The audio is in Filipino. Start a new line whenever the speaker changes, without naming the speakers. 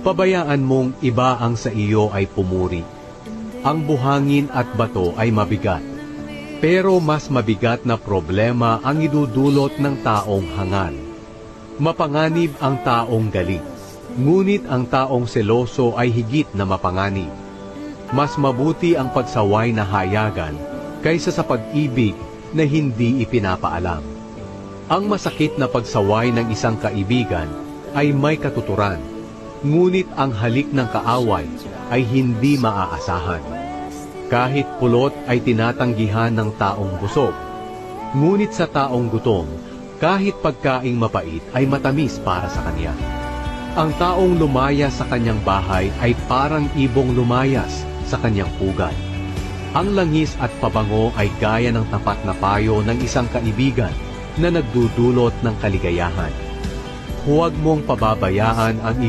pabayaan mong iba ang sa iyo ay pumuri. Ang buhangin at bato ay mabigat. Pero mas mabigat na problema ang idudulot ng taong hangal. Mapanganib ang taong galit. Ngunit ang taong seloso ay higit na mapanganib. Mas mabuti ang pagsaway na hayagan kaysa sa pag-ibig na hindi ipinapaalam. Ang masakit na pagsaway ng isang kaibigan ay may katuturan, ngunit ang halik ng kaaway ay hindi maaasahan. Kahit pulot ay tinatanggihan ng taong busog, ngunit sa taong gutom, kahit pagkaing mapait ay matamis para sa kanya. Ang taong lumaya sa kanyang bahay ay parang ibong lumayas sa kanyang pugad. Ang langis at pabango ay gaya ng tapat na payo ng isang kaibigan na nagdudulot ng kaligayahan. Huwag mong pababayaan ang iyong